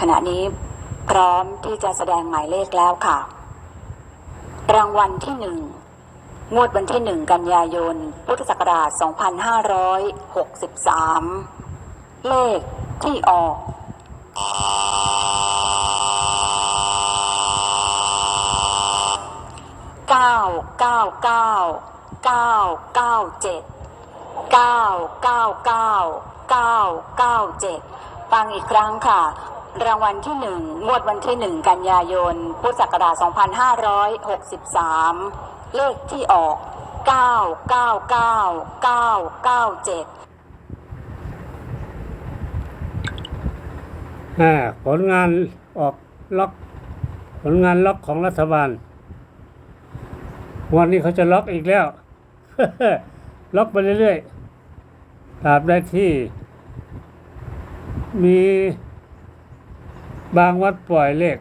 ขณะนี้พร้อมที่จะแสดงหมายเลขแล้วค่ะ รางวัลที่หนึ่งงวดวันที่หนึ่งกันยายน พุทธศักราช 2563 เลขที่ออกเก้าเก้าเก้าเก้าเก้าเจ็ดเก้าเก้าเก้าเก้าเก้าเจ็ดฟังอีกครั้งค่ะ รางวัลที่หนึ่งงวดวันที่หนึ่งกันยายน พุทธศักราช 2563 เลขที่ออก 999 997อ่าผลงานออกล็อก ผลงานล็อกของรัฐบาล วันนี้เขาจะล็อกอีกแล้ว ล็อกไปเรื่อยๆตราบใดที่ มี บางวัดปล่อยเลข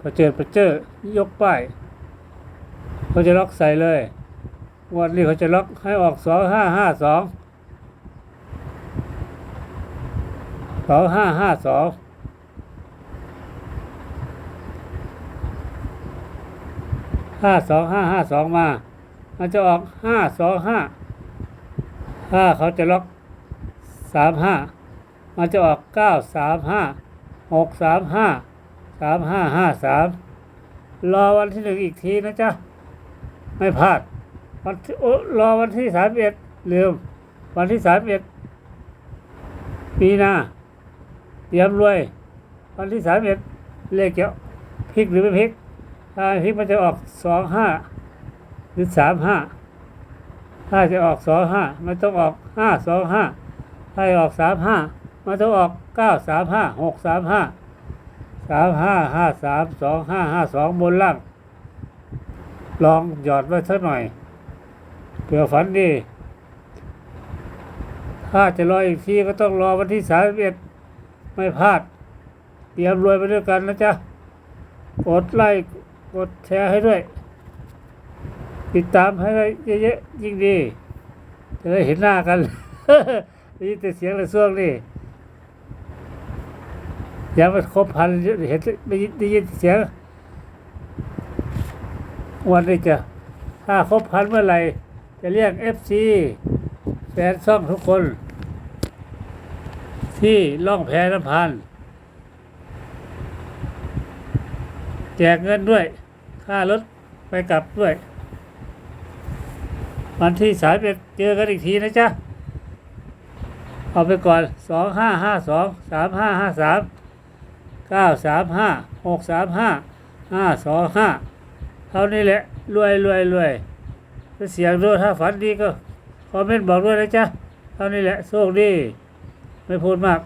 พอเจอพอเจอยกป้ายเขาจะล็อกใส่เลยวันนี้เขาจะล็อกให้ออกสองห้าห้าสองสองห้าห้าสองห้าสองห้าห้าสองมา มันจะออกห้าสองห้าถ้าเขาจะล็อกสามห้ามันจะออกเก้าสามห้า หกสามห้าสามห้าห้าสามรอวันที่หนึ่งอีกทีนะจ๊ะ ไม่พลาดวันที่รอวันที่สามเอ็ดลืม วันที่สามเอ็ดปีหน้าเตรียมรวย วันที่สามเอ็ดเลขจะพลิกหรือไม่พลิกถ้าพลิกมันจะออกสองห้าหรือสามห้าถ้าจะออกสองห้ามันต้องออกห้าสองห้าถ้าออกสามห้า มันต้อออกเก้าสามห้าหกสามห้าสามห้าห้าสามสองห้าห้าสองบนล่าง ลองหยอดไว้สักหน่อยเผื่อฝันดี ถ้าจะรออีกทีก็ต้องรอวันที่สามเอ็ดไม่พลาด เตรียมรวยไปด้วยกันนะจ๊ะ กดไลค์กดแชร์ให้ด้วย ติดตามให้ได้เยอะๆยิ่งดี จะได้เห็นหน้ากันได้ยินแต่เสียงแต่ช่วงนี่ อย่ามาครบพันเห็นได้ยินได้ยินเสียงวันนี้จะถ้าครบพันเมื่อไหร่จะเรียกเอฟซีแฟนช่องทุกคน ที่ล่องแพน้ำพัน แจกเงินด้วย ค่ารถไปกลับด้วย วันที่สายไปเจอกันอีกทีนะจ๊ะ เอาไปก่อนสองห้าห้าสองสามห้าห้าสาม เก้าสามห้าหกสามห้าห้าสองห้าเท่านี้แหละรวยรวยรวยถ้าเสียงด้วยถ้าฝันดีก็คอมเมนต์บอกด้วยนะจ๊ะเท่านี้แหละโชคดี ไม่พูดมาก